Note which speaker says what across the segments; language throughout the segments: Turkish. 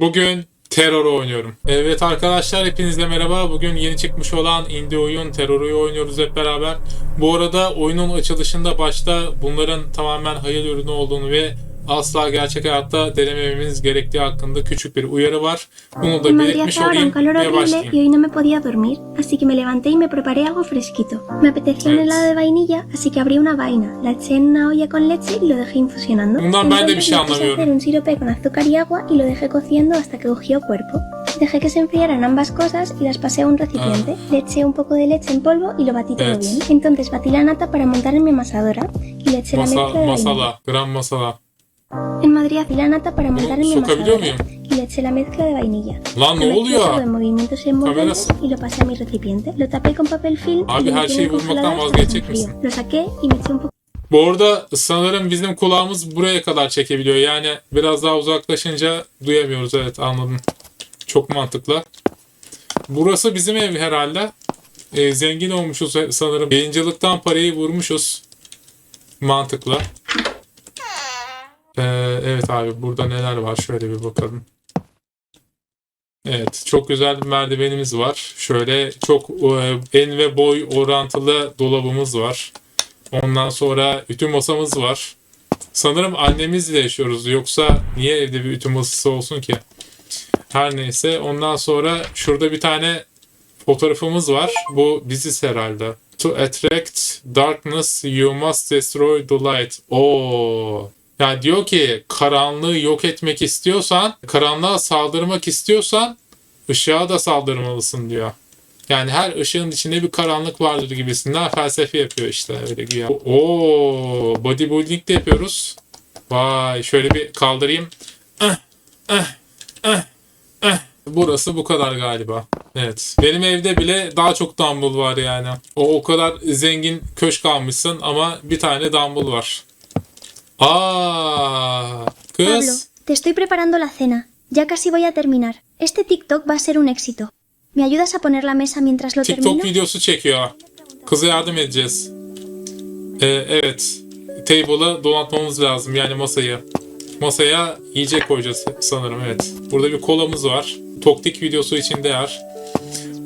Speaker 1: Bugün Terror oynuyorum. Evet arkadaşlar hepinize merhaba. Bugün yeni çıkmış olan indie oyun Terror'u oynuyoruz hep beraber. Bu arada oyunun açılışında başta bunların tamamen hayal ürünü olduğunu ve asla gerçek hayatta denemememiz gerektiği hakkında küçük bir uyarı var. Bunu da belirtmiş olayım ve
Speaker 2: horrible y
Speaker 1: başlayayım.
Speaker 2: hoy no me podía dormir, así que me levanté y me preparé algo fresquito. Me apetecía un helado de vainilla, así que abrí una vaina, la eché en una olla con leche y lo dejé infusionando.
Speaker 1: Bundan ben de bir şey anlamıyorum.
Speaker 2: hacer un sirope con azúcar y agua y lo dejé cociendo hasta que cogió cuerpo. Dejé que se enfriaran ambas cosas y las pasé a un recipiente. Le eché un poco de leche en polvo y lo batí todo
Speaker 1: Evet.
Speaker 2: bien. Entonces batí la nata para montar en mi amasadora y le eché la
Speaker 1: Masa,
Speaker 2: mezcla de vainilla.
Speaker 1: masala, gram masala.
Speaker 2: En Madrid hacía la nata para montar en mi amasadora
Speaker 1: muyum?
Speaker 2: y le eché la mezcla de vainilla.
Speaker 1: Lan ne oluyor?
Speaker 2: en movimientos envolventes y lo pasé a mi recipiente. Lo tapé con papel film
Speaker 1: Abi,
Speaker 2: y lo
Speaker 1: her şeyi
Speaker 2: se
Speaker 1: vazgeçecek misin?
Speaker 2: Lo saqué y me eché un poco
Speaker 1: Bu arada sanırım bizim kulağımız buraya kadar çekebiliyor. Yani biraz daha uzaklaşınca duyamıyoruz. Evet anladım. Çok mantıklı. Burası bizim ev herhalde. Ee, zengin olmuşuz sanırım. Yayıncılıktan parayı vurmuşuz. Mantıklı. Ee, evet abi burada neler var şöyle bir bakalım. Evet çok güzel bir merdivenimiz var. Şöyle çok e, en ve boy orantılı dolabımız var. Ondan sonra ütü masamız var. Sanırım annemizle yaşıyoruz. Yoksa niye evde bir ütü masası olsun ki? Her neyse. Ondan sonra şurada bir tane fotoğrafımız var. Bu biziz herhalde. To attract darkness you must destroy the light. Oo. Yani diyor ki karanlığı yok etmek istiyorsan, karanlığa saldırmak istiyorsan ışığa da saldırmalısın diyor. Yani her ışığın içinde bir karanlık vardır gibisinden felsefe yapıyor işte öyle güya. Oo, bodybuilding de yapıyoruz. Vay şöyle bir kaldırayım. Eh, eh, eh. Burası bu kadar galiba. Evet. Benim evde bile daha çok dumbbell var yani. O o kadar zengin köşk almışsın ama bir tane dumbbell var. Aa,
Speaker 2: Pablo,
Speaker 1: kız.
Speaker 2: te estoy preparando la cena. Ya casi voy a terminar. Este TikTok va a ser un éxito. ¿Me ayudas a poner la mesa mientras lo
Speaker 1: TikTok
Speaker 2: termino?
Speaker 1: videosu çekiyor. Kıza yardım edeceğiz. Ee, evet. Table'ı donatmamız lazım yani masayı. Masaya yiyecek koyacağız sanırım evet. Burada bir kolamız var. Toktik videosu için değer.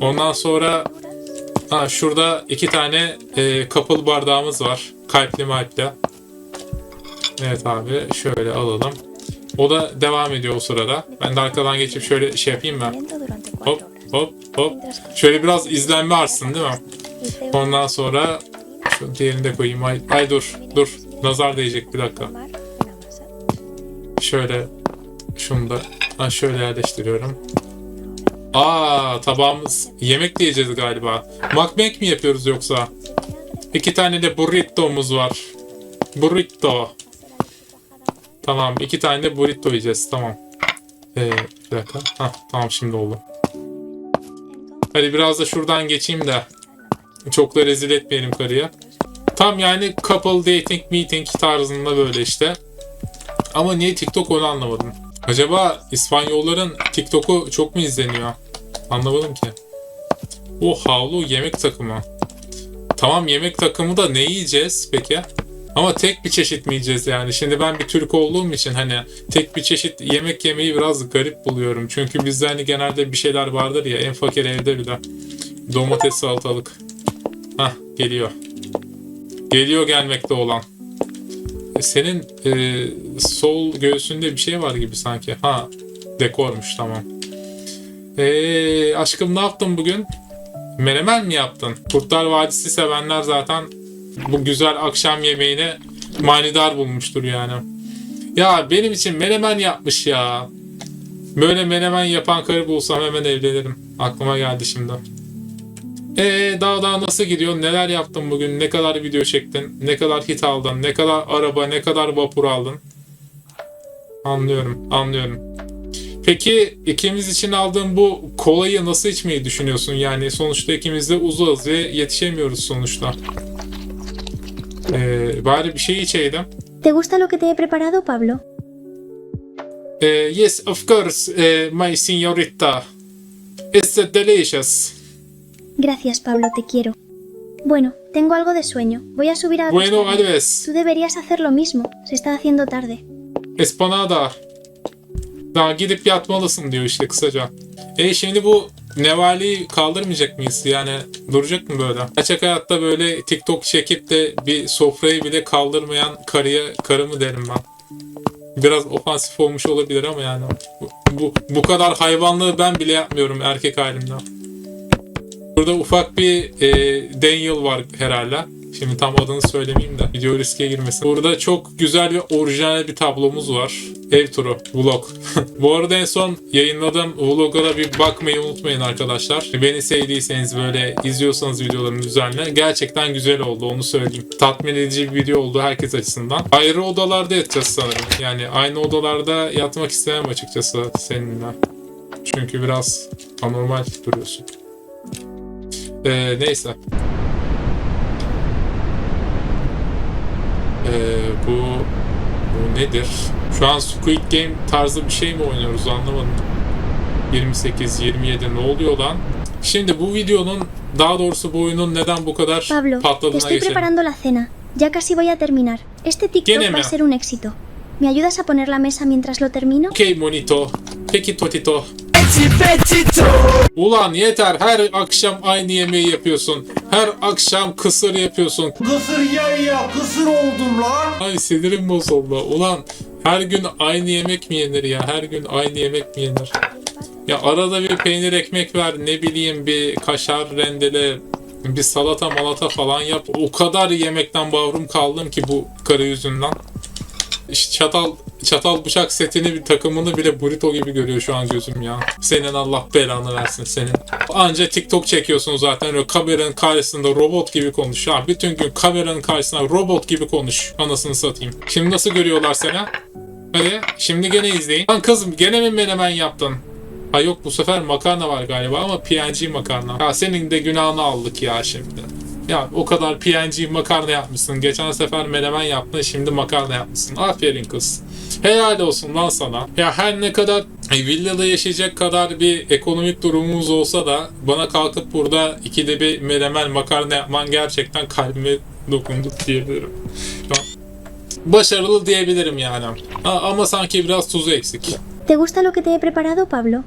Speaker 1: Ondan sonra ha, şurada iki tane e, kapalı bardağımız var. Kalpli malpli. Evet abi şöyle alalım. O da devam ediyor o sırada. Ben de arkadan geçip şöyle şey yapayım ben. Hop hop hop. Şöyle biraz izlenme artsın değil mi? Ondan sonra şu diğerini de koyayım. Ay, ay dur dur. Nazar değecek bir dakika. Şöyle şunu da ha, şöyle yerleştiriyorum. Aa tabağımız yemek yiyeceğiz galiba. Makmek mi yapıyoruz yoksa? İki tane de burrito'muz var. Burrito. Tamam iki tane de burrito yiyeceğiz tamam. Ee, bir dakika. Hah, tamam şimdi oldu. Hadi biraz da şuradan geçeyim de çok da rezil etmeyelim karıya. Tam yani couple dating meeting tarzında böyle işte. Ama niye TikTok onu anlamadım. Acaba İspanyolların TikTok'u çok mu izleniyor? Anlamadım ki. O havlu yemek takımı. Tamam yemek takımı da ne yiyeceğiz peki? Ama tek bir çeşit mi yiyeceğiz yani? Şimdi ben bir Türk olduğum için hani tek bir çeşit yemek yemeyi biraz garip buluyorum. Çünkü bizde hani genelde bir şeyler vardır ya en fakir evde bile. Domates salatalık. Hah geliyor. Geliyor gelmekte olan. E, Senin e, sol göğsünde bir şey var gibi sanki. Ha dekormuş tamam. E, aşkım ne yaptın bugün? Menemen mi yaptın? Kurtlar Vadisi sevenler zaten bu güzel akşam yemeğini manidar bulmuştur yani. Ya benim için menemen yapmış ya. Böyle menemen yapan karı bulsam hemen evlenirim. Aklıma geldi şimdi. Ee daha daha nasıl gidiyor? Neler yaptın bugün? Ne kadar video çektin? Ne kadar hit aldın? Ne kadar araba, ne kadar vapur aldın? Anlıyorum, anlıyorum. Peki ikimiz için aldığın bu kolayı nasıl içmeyi düşünüyorsun? Yani sonuçta ikimiz de uzağız ve yetişemiyoruz sonuçta. Ee, bari bir şey içeydim.
Speaker 2: ¿Te gusta lo que te he preparado, Pablo?
Speaker 1: Ee, yes, of course, eh, my señorita. It's delicious.
Speaker 2: Gracias, Pablo, te quiero. Bueno, tengo algo de sueño. Voy a subir a...
Speaker 1: Bueno,
Speaker 2: acostarme.
Speaker 1: Alves.
Speaker 2: Tú deberías hacer lo mismo. Se está haciendo tarde.
Speaker 1: Espanada. Daha gidip yatmalısın diyor işte kısaca. E şimdi bu Nevali'yi kaldırmayacak mıyız? Yani duracak mı böyle? Gerçek hayatta böyle TikTok çekip de bir sofrayı bile kaldırmayan karıya karı mı derim ben. Biraz ofansif olmuş olabilir ama yani bu, bu kadar hayvanlığı ben bile yapmıyorum erkek halimden. Burada ufak bir e, Daniel var herhalde. Şimdi tam adını söylemeyeyim de video riske girmesin. Burada çok güzel ve orijinal bir tablomuz var. Ev turu, vlog. Bu arada en son yayınladığım vloga da bir bakmayı unutmayın arkadaşlar. Beni sevdiyseniz böyle izliyorsanız videolarımı düzenli. Gerçekten güzel oldu onu söyleyeyim. Tatmin edici bir video oldu herkes açısından. Ayrı odalarda yatacağız sanırım. Yani aynı odalarda yatmak istemem açıkçası seninle. Çünkü biraz anormal duruyorsun. Ee, neyse. Ee, bu bu nedir? Şu an Squid Game tarzı bir şey mi oynuyoruz anlamadım. 28, 27 ne oluyor lan? Şimdi bu videonun daha doğrusu bu oyunun neden bu kadar
Speaker 2: Pablo,
Speaker 1: patladığına geçelim.
Speaker 2: preparando la cena. Ya casi voy a terminar. Este TikTok
Speaker 1: ¿Quién
Speaker 2: va a ser un éxito. ¿Me ayudas a poner la mesa mientras lo termino?
Speaker 1: Okey Monito. Peki Totito. Ulan yeter her akşam aynı yemeği yapıyorsun. Her akşam kısır yapıyorsun.
Speaker 3: Kısır ya ya kısır oldum lan.
Speaker 1: Ay sinirim bozuldu. Ulan her gün aynı yemek mi yenir ya? Her gün aynı yemek mi yenir? Ya arada bir peynir ekmek ver ne bileyim bir kaşar rendele bir salata malata falan yap. O kadar yemekten mahrum kaldım ki bu karı yüzünden. İşte çatal çatal bıçak setini bir takımını bile burrito gibi görüyor şu an gözüm ya. Senin Allah belanı versin senin. Anca TikTok çekiyorsun zaten öyle kameranın karşısında robot gibi konuş. Ha, bütün gün kameranın karşısında robot gibi konuş. Anasını satayım. Şimdi nasıl görüyorlar seni? Hadi şimdi gene izleyin. Lan kızım gene mi menemen yaptın? Ha yok bu sefer makarna var galiba ama PNG makarna. Ya senin de günahını aldık ya şimdi. Ya o kadar PNG makarna yapmışsın. Geçen sefer menemen yaptın şimdi makarna yapmışsın. Aferin kız. Helal olsun lan sana. Ya her ne kadar e, villada yaşayacak kadar bir ekonomik durumumuz olsa da bana kalkıp burada ikide bir menemen makarna yapman gerçekten kalbime dokundu diyebilirim. Başarılı diyebilirim yani. Ha, ama sanki biraz tuzu eksik.
Speaker 2: ¿Te gusta lo que te he preparado, Pablo?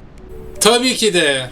Speaker 1: Tabii ki de.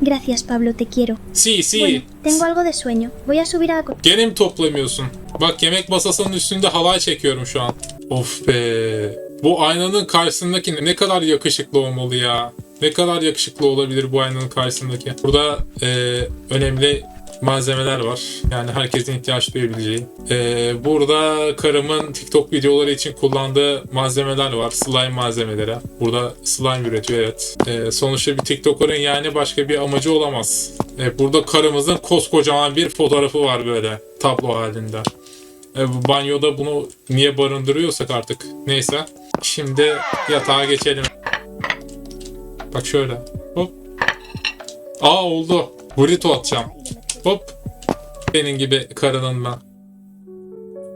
Speaker 2: Gracias, Pablo, te quiero.
Speaker 1: Si si.
Speaker 2: Bueno, tengo algo de sueño. Voy a subir a
Speaker 1: Gene mi toplamıyorsun? Bak yemek masasının üstünde halay çekiyorum şu an. Of be. Bu aynanın karşısındaki ne kadar yakışıklı olmalı ya. Ne kadar yakışıklı olabilir bu aynanın karşısındaki. Burada e, önemli malzemeler var. Yani herkesin ihtiyaç duyabileceği. E, burada karımın TikTok videoları için kullandığı malzemeler var. Slime malzemeleri. Burada slime üretiyor evet. E, sonuçta bir TikToker'ın yani başka bir amacı olamaz. E, burada karımızın koskocaman bir fotoğrafı var böyle tablo halinde. E, bu banyoda bunu niye barındırıyorsak artık. Neyse. Şimdi yatağa geçelim. Bak şöyle. Hop. Aa oldu. Burrito atacağım. Hop. Senin gibi karının ben.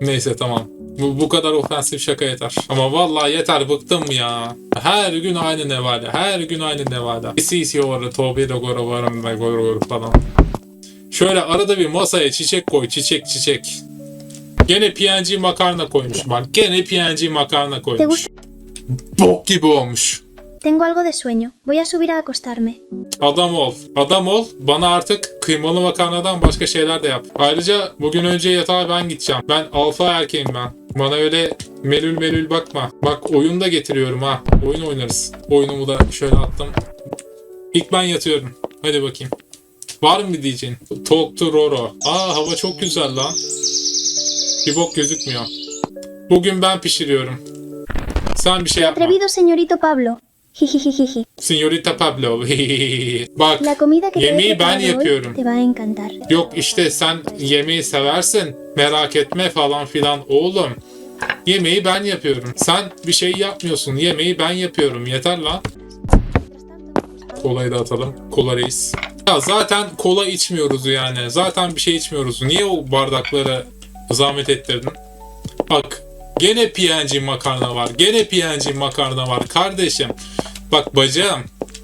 Speaker 1: Neyse tamam. Bu, bu kadar ofensif şaka yeter. Ama vallahi yeter bıktım ya. Her gün aynı nevale. Her gün aynı nevale. Sisi var, tobi de gora varım da gora gora falan. Şöyle arada bir masaya çiçek koy. Çiçek çiçek. Gene PNG makarna koymuş bak. Gene PNG makarna
Speaker 2: ¿Te
Speaker 1: koymuş. Bok gibi olmuş.
Speaker 2: Tengo algo de sueño. Voy a subir a acostarme.
Speaker 1: Adam ol. Adam ol. Bana artık kıymalı makarnadan başka şeyler de yap. Ayrıca bugün önce yatağa ben gideceğim. Ben alfa erkeğim ben. Bana öyle melül melül bakma. Bak oyun da getiriyorum ha. Oyun oynarız. Oyunumu da şöyle attım. İlk ben yatıyorum. Hadi bakayım. Var mı bir diyeceğin? Talk to Roro. Aa hava çok güzel lan. Bir bok gözükmüyor. Bugün ben pişiriyorum. Sen bir şey yapma.
Speaker 2: Atrevido, señorito Pablo.
Speaker 1: Signorita Pablo. Bak
Speaker 2: La comida que
Speaker 1: yemeği ben yapıyorum.
Speaker 2: te va a encantar.
Speaker 1: Yok işte sen yemeği seversin. Merak etme falan filan oğlum. Yemeği ben yapıyorum. Sen bir şey yapmıyorsun. Yemeği ben yapıyorum. Yeter lan. Kolayı da atalım. Kola reis. Ya zaten kola içmiyoruz yani. Zaten bir şey içmiyoruz. Niye o bardakları zahmet ettirdin? Bak gene PNG makarna var. Gene PNG makarna var. Kardeşim bak bacım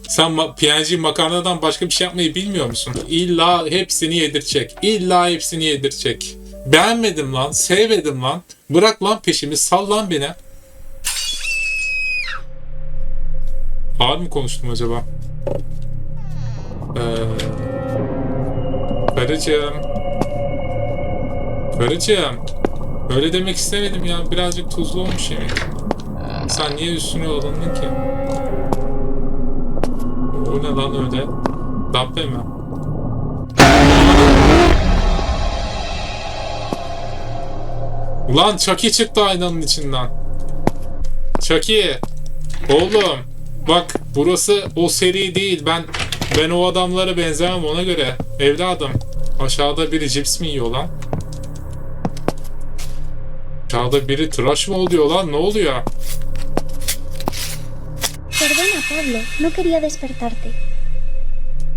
Speaker 1: sen ma- makarnadan başka bir şey yapmayı bilmiyor musun? İlla hepsini yedirecek. İlla hepsini yedirecek. Beğenmedim lan. Sevmedim lan. Bırak lan peşimi. Sal lan beni. Ağır mı konuştum acaba? Ee, karıcığım. Karıcığım. Öyle demek istemedim ya. Birazcık tuzlu olmuş yemek. Sen niye üstüne alındın ki? O ne lan öyle? Dabbe mi? Ulan Chucky çıktı aynanın içinden. Chucky. Oğlum. Bak burası o seri değil. Ben ben o adamlara benzemem ona göre. Evladım. Aşağıda biri cips mi yiyor lan? Aşağıda biri tıraş mı oluyor lan? Ne oluyor?
Speaker 2: Pablo, no quería despertarte.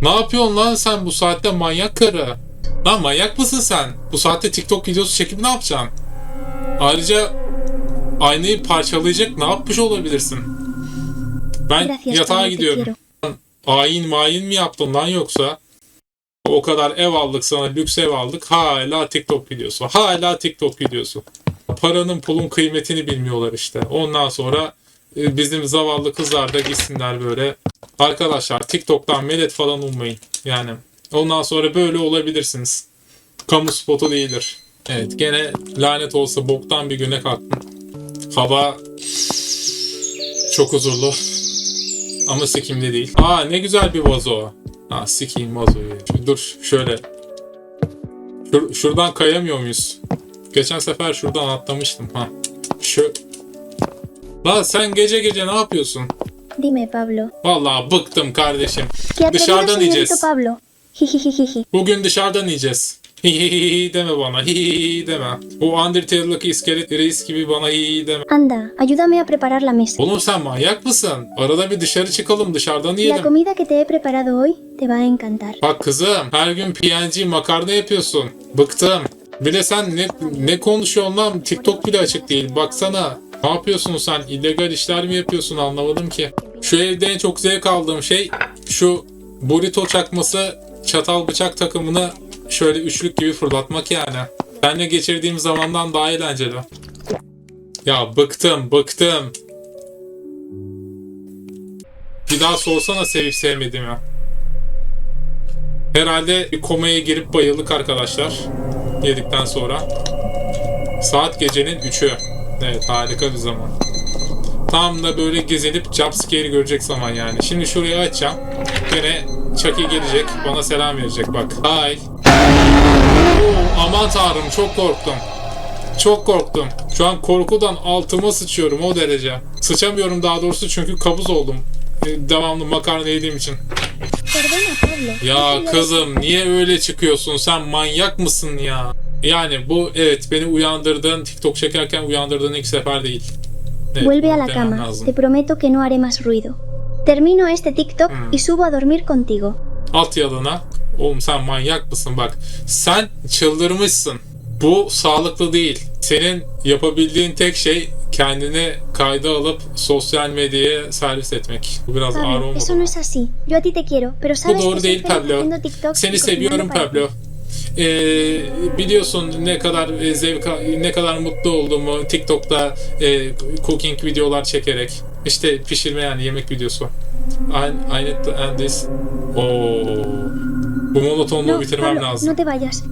Speaker 1: Ne yapıyorsun lan sen bu saatte manyak karı? Lan manyak mısın sen? Bu saatte TikTok videosu çekip ne yapacaksın? Ayrıca aynayı parçalayacak ne yapmış olabilirsin? Ben
Speaker 2: Gracias,
Speaker 1: yatağa gidiyorum. Ayin mayin mi yaptın lan yoksa? O kadar ev aldık sana lüks ev aldık. Hala TikTok videosu. Hala TikTok videosu. Paranın pulun kıymetini bilmiyorlar işte. Ondan sonra bizim zavallı kızlar da gitsinler böyle. Arkadaşlar TikTok'tan medet falan ummayın. Yani ondan sonra böyle olabilirsiniz. Kamu spotu değildir. Evet gene lanet olsa boktan bir güne kalktım. Hava çok huzurlu. Ama sikimli değil. Aa ne güzel bir vazo. Ha sikeyim vazoyu. Dur şöyle. Şur- şuradan kayamıyor muyuz? Geçen sefer şuradan atlamıştım ha. Şu... La sen gece gece ne yapıyorsun?
Speaker 2: Dime, Pablo.
Speaker 1: Vallahi bıktım kardeşim.
Speaker 2: ¿Qué atrevido
Speaker 1: Dışarıdan
Speaker 2: señorito
Speaker 1: yiyeceğiz.
Speaker 2: Pablo? Jijijijiji.
Speaker 1: Bugün dışarıdan yiyeceğiz. Hihihihi deme bana. Hihihi deme. O Undertale'daki iskelet reis gibi bana hihi deme.
Speaker 2: Anda, ayúdame a preparar la mesa.
Speaker 1: Oğlum sen manyak mısın? Arada bir dışarı çıkalım dışarıdan
Speaker 2: La
Speaker 1: yiyelim.
Speaker 2: comida que te he preparado hoy te va a encantar.
Speaker 1: Bak kızım her gün PNG makarna yapıyorsun. Bıktım. Bir de sen ne, ne konuşuyorsun lan? TikTok bile açık değil. Baksana. Ne yapıyorsun sen? İllegal işler mi yapıyorsun anlamadım ki. Şu evde en çok zevk aldığım şey şu burrito çakması çatal bıçak takımını şöyle üçlük gibi fırlatmak yani. Benle geçirdiğim zamandan daha eğlenceli. Ya bıktım bıktım. Bir daha sorsana sevip sevmediğimi. Herhalde bir komaya girip bayıldık arkadaşlar. Yedikten sonra. Saat gecenin 3'ü. Evet harika bir zaman. Tam da böyle gezinip jumpscare'i görecek zaman yani. Şimdi şurayı açacağım. Gene Chucky gelecek. Bana selam verecek bak. Hi. Oo, aman tanrım çok korktum. Çok korktum. Şu an korkudan altıma sıçıyorum o derece. Sıçamıyorum daha doğrusu çünkü kabuz oldum. Ee, Devamlı makarna yediğim için. Ya kızım niye öyle çıkıyorsun? Sen manyak mısın ya? Yani bu evet beni uyandırdığın TikTok çekerken uyandırdığın ilk sefer değil. Evet,
Speaker 2: Vuelve a la cama.
Speaker 1: lazım.
Speaker 2: Te prometo que no haré más ruido. Termino este TikTok
Speaker 1: Mm.
Speaker 2: y subo a dormir contigo.
Speaker 1: At yalına. Oğlum sen manyak mısın bak. Sen çıldırmışsın. Bu sağlıklı değil. Senin yapabildiğin tek şey kendini kayda alıp sosyal medyaya servis etmek. Bu biraz ağır olmadı
Speaker 2: eso no es así. Yo a ti te quiero, pero
Speaker 1: Bu
Speaker 2: sabes que
Speaker 1: doğru değil Pablo. Seni seviyorum. Pablo. Ee, biliyorsun ne kadar e, zevk ne kadar mutlu olduğumu TikTok'ta e, cooking videolar çekerek işte pişirme yani yemek videosu. I, I need to end this. Oo. Bu monotonluğu
Speaker 2: No,
Speaker 1: bitirmem
Speaker 2: Pablo,
Speaker 1: lazım.
Speaker 2: no te vayas.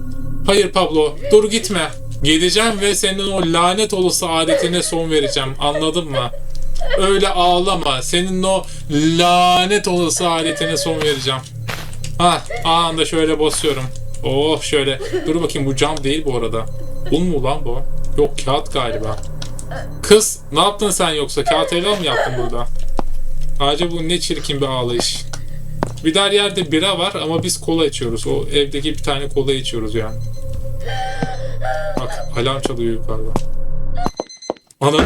Speaker 1: Hayır Pablo, dur gitme. Geleceğim ve senin o lanet olası adetine son vereceğim. Anladın mı? Öyle ağlama. Senin o lanet olası adetine son vereceğim. Ha, anında şöyle basıyorum. Oh şöyle. Dur bakayım bu cam değil bu arada. Un mu lan bu? Yok kağıt galiba. Kız ne yaptın sen yoksa? Kağıt helal mı yaptın burada? Ayrıca bu ne çirkin bir ağlayış. Bir der yerde bira var ama biz kola içiyoruz. O evdeki bir tane kola içiyoruz yani. Bak alarm çalıyor yukarıda. Ana.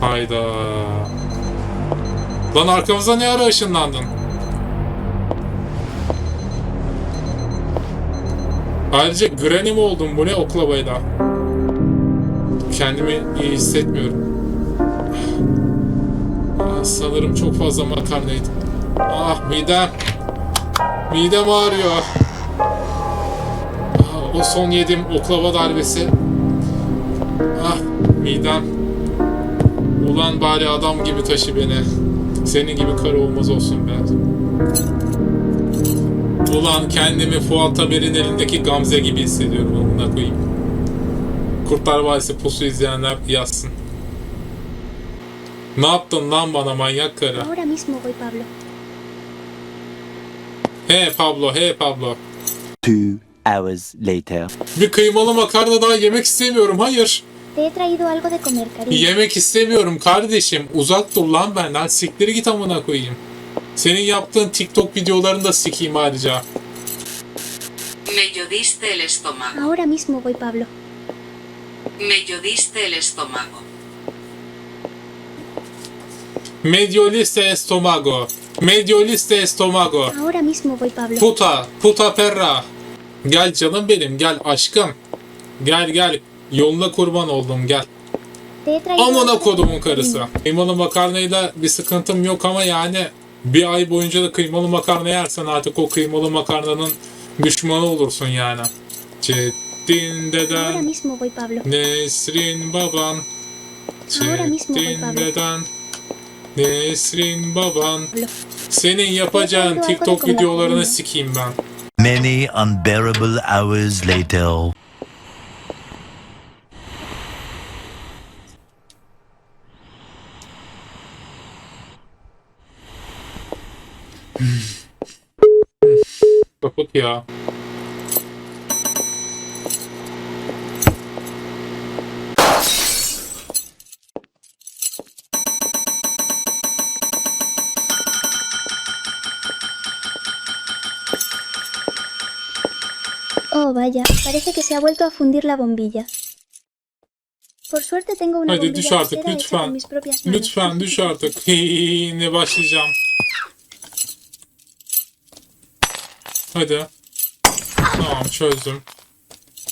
Speaker 1: Hayda. Lan arkamıza ne ara ışınlandın? Ayrıca Granny mi oldum bu ne oklabayla? Kendimi iyi hissetmiyorum. Ah, Sanırım çok fazla makarna yedim. Ah midem. Midem ağrıyor. Ah, o son yediğim oklava darbesi. Ah midem. Ulan bari adam gibi taşı beni. Senin gibi karı olmaz olsun be. Ulan kendimi Fuat Haber'in elindeki Gamze gibi hissediyorum amına koyayım. Kurtlar Vadisi pusu izleyenler yazsın. Ne yaptın lan bana manyak karı?
Speaker 2: Ahora mismo voy, Pablo.
Speaker 1: He Pablo, he Pablo.
Speaker 4: Two hours later.
Speaker 1: Bir kıymalı makarna daha yemek istemiyorum, hayır.
Speaker 2: Te he traído algo de comer, cariño.
Speaker 1: Yemek istemiyorum kardeşim. Uzak dur lan benden. Siktir git amına koyayım. Senin yaptığın TikTok videolarını da sikeyim ayrıca.
Speaker 5: Me llodiste el estómago.
Speaker 2: Ahora mismo voy, Pablo.
Speaker 5: Me llodiste el estómago.
Speaker 1: Medio liste estomago. Medio liste estomago.
Speaker 2: Ahora mismo voy, Pablo.
Speaker 1: Puta, puta perra. Gel canım benim, gel aşkım. Gel gel. Yoluna kurban oldum gel. Amına kodumun karısı. Kıymalı makarnayla bir sıkıntım yok ama yani bir ay boyunca da kıymalı makarna yersen artık o kıymalı makarnanın düşmanı olursun yani.
Speaker 2: Ahora
Speaker 1: deden. Nesrin baban.
Speaker 2: Pablo.
Speaker 1: deden, Nesrin baban. Senin yapacağın TikTok videolarını sikeyim ben.
Speaker 6: Many unbearable hours later.
Speaker 2: Oh, vaya, parece que se ha vuelto a fundir la bombilla. Por suerte tengo una
Speaker 1: Hadi
Speaker 2: bombilla
Speaker 1: artık
Speaker 2: hecha
Speaker 1: lütfen.
Speaker 2: con mis propias manos.
Speaker 1: Lütfen düş artık. Yine başlayacağım. Hadi. Tamam çözdüm.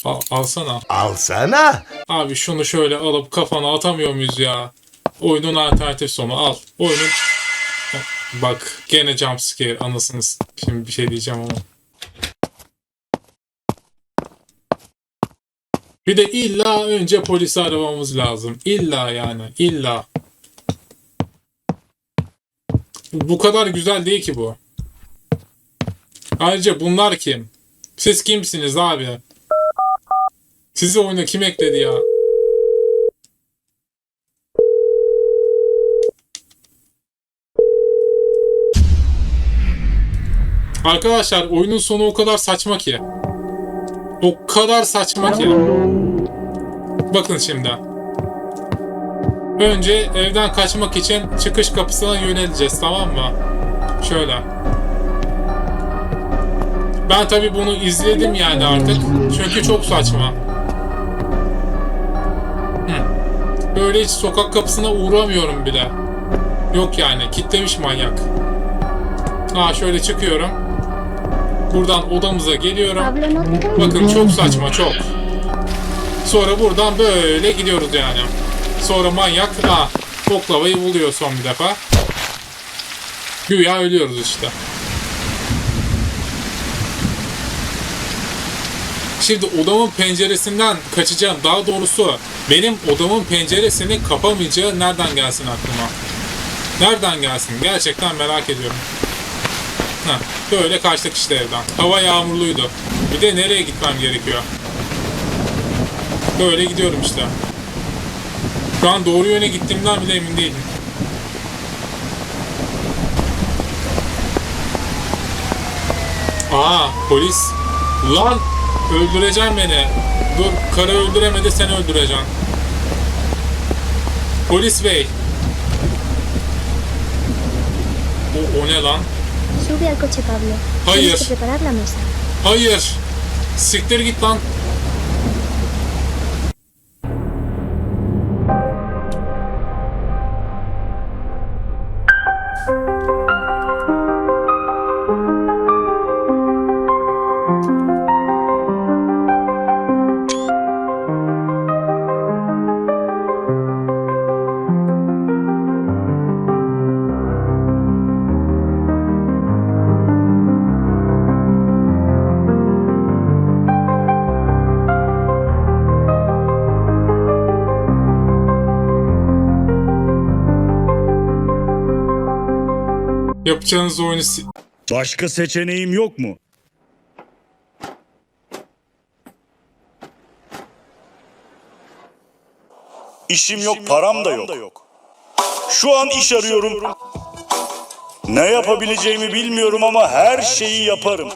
Speaker 1: Al, alsana.
Speaker 7: Alsana.
Speaker 1: Abi şunu şöyle alıp kafana atamıyor muyuz ya? Oyunun alternatif sonu al. Oyunun... Bak gene jumpscare anasınız. Şimdi bir şey diyeceğim ama. Bir de illa önce polisi aramamız lazım. İlla yani. illa. Bu kadar güzel değil ki bu. Ayrıca bunlar kim? Siz kimsiniz abi? Sizi oyuna kim ekledi ya? Arkadaşlar oyunun sonu o kadar saçma ki. O kadar saçma ki. Bakın şimdi. Önce evden kaçmak için çıkış kapısına yöneleceğiz tamam mı? Şöyle. Ben tabi bunu izledim yani artık. Çünkü çok saçma. Böyle hiç sokak kapısına uğramıyorum bile. Yok yani kitlemiş manyak. Ha şöyle çıkıyorum. Buradan odamıza geliyorum. Bakın çok saçma çok. Sonra buradan böyle gidiyoruz yani. Sonra manyak ha oklavayı buluyor son bir defa. Güya ölüyoruz işte. Şimdi odamın penceresinden kaçacağım. Daha doğrusu benim odamın penceresini kapamayacağı nereden gelsin aklıma? Nereden gelsin? Gerçekten merak ediyorum. Heh, böyle kaçtık işte evden. Hava yağmurluydu. Bir de nereye gitmem gerekiyor? Böyle gidiyorum işte. Şu an doğru yöne gittiğimden bile emin değilim. Aa polis. Lan öldüreceğim beni. Dur karı öldüremedi seni öldüreceğim. Polis bey. O, o ne lan?
Speaker 2: Sube al coche, Pablo.
Speaker 1: Hayır. Hayır. Siktir git lan. Yapacağınız oyunu si-
Speaker 7: Başka seçeneğim yok mu? İşim yok, param da yok. Şu an iş arıyorum. Ne yapabileceğimi bilmiyorum ama her şeyi yaparım.